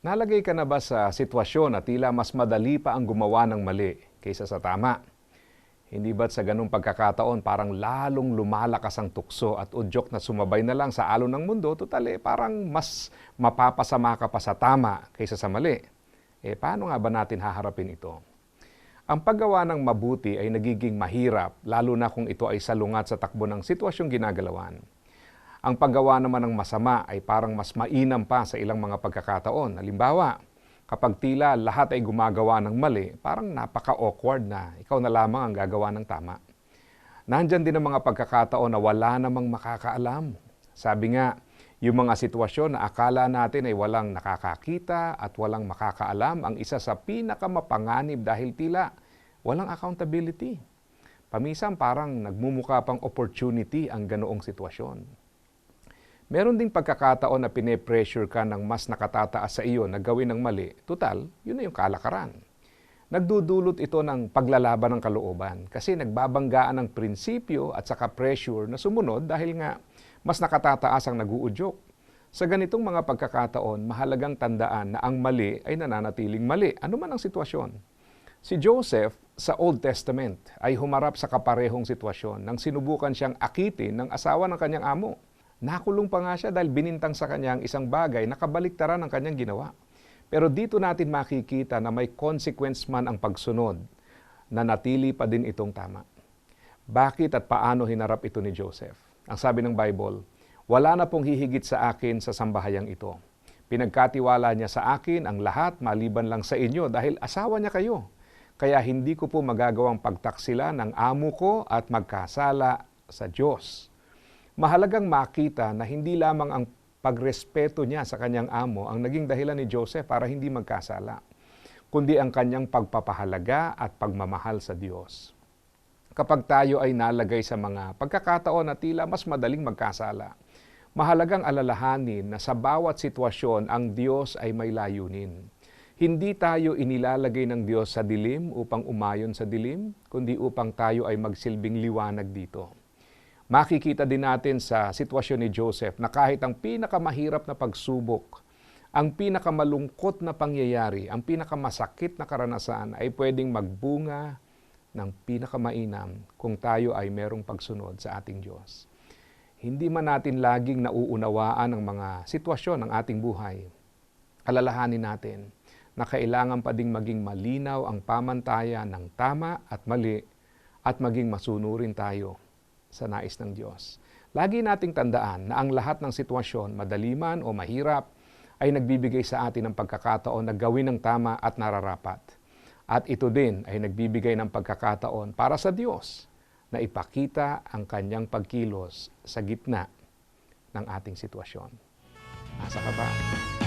Nalagay ka na ba sa sitwasyon na tila mas madali pa ang gumawa ng mali kaysa sa tama? Hindi ba't sa ganung pagkakataon parang lalong lumalakas ang tukso at udyok na sumabay na lang sa alon ng mundo, total eh, parang mas mapapasama ka pa sa tama kaysa sa mali. Eh paano nga ba natin haharapin ito? Ang paggawa ng mabuti ay nagiging mahirap, lalo na kung ito ay salungat sa takbo ng sitwasyong ginagalawan. Ang paggawa naman ng masama ay parang mas mainam pa sa ilang mga pagkakataon. Halimbawa, kapag tila lahat ay gumagawa ng mali, parang napaka-awkward na ikaw na lamang ang gagawa ng tama. Nandyan din ang mga pagkakataon na wala namang makakaalam. Sabi nga, yung mga sitwasyon na akala natin ay walang nakakakita at walang makakaalam ang isa sa pinakamapanganib dahil tila walang accountability. Pamisan parang nagmumukha pang opportunity ang ganoong sitwasyon. Meron ding pagkakataon na pine-pressure ka ng mas nakatataas sa iyo na gawin ng mali. Total, yun na yung kalakaran. Nagdudulot ito ng paglalaban ng kalooban kasi nagbabanggaan ng prinsipyo at saka pressure na sumunod dahil nga mas nakatataas ang naguudyok. Sa ganitong mga pagkakataon, mahalagang tandaan na ang mali ay nananatiling mali, ano man ang sitwasyon. Si Joseph sa Old Testament ay humarap sa kaparehong sitwasyon nang sinubukan siyang akitin ng asawa ng kanyang amo. Nakulong pa nga siya dahil binintang sa kanya ang isang bagay na kabaliktaran ng kanyang ginawa. Pero dito natin makikita na may consequence man ang pagsunod na natili pa din itong tama. Bakit at paano hinarap ito ni Joseph? Ang sabi ng Bible, wala na pong hihigit sa akin sa sambahayang ito. Pinagkatiwala niya sa akin ang lahat maliban lang sa inyo dahil asawa niya kayo. Kaya hindi ko po magagawang pagtaksila ng amo ko at magkasala sa Diyos. Mahalagang makita na hindi lamang ang pagrespeto niya sa kanyang amo ang naging dahilan ni Joseph para hindi magkasala, kundi ang kanyang pagpapahalaga at pagmamahal sa Diyos. Kapag tayo ay nalagay sa mga pagkakataon na tila mas madaling magkasala, mahalagang alalahanin na sa bawat sitwasyon ang Diyos ay may layunin. Hindi tayo inilalagay ng Diyos sa dilim upang umayon sa dilim, kundi upang tayo ay magsilbing liwanag dito. Makikita din natin sa sitwasyon ni Joseph na kahit ang pinakamahirap na pagsubok, ang pinakamalungkot na pangyayari, ang pinakamasakit na karanasan ay pwedeng magbunga ng pinakamainam kung tayo ay merong pagsunod sa ating Diyos. Hindi man natin laging nauunawaan ang mga sitwasyon ng ating buhay. Alalahanin natin na kailangan pa ding maging malinaw ang pamantayan ng tama at mali at maging masunurin tayo sa nais ng Diyos. Lagi nating tandaan na ang lahat ng sitwasyon, madali man o mahirap, ay nagbibigay sa atin ng pagkakataon na gawin ng tama at nararapat. At ito din ay nagbibigay ng pagkakataon para sa Diyos na ipakita ang kanyang pagkilos sa gitna ng ating sitwasyon. Asa ka ba?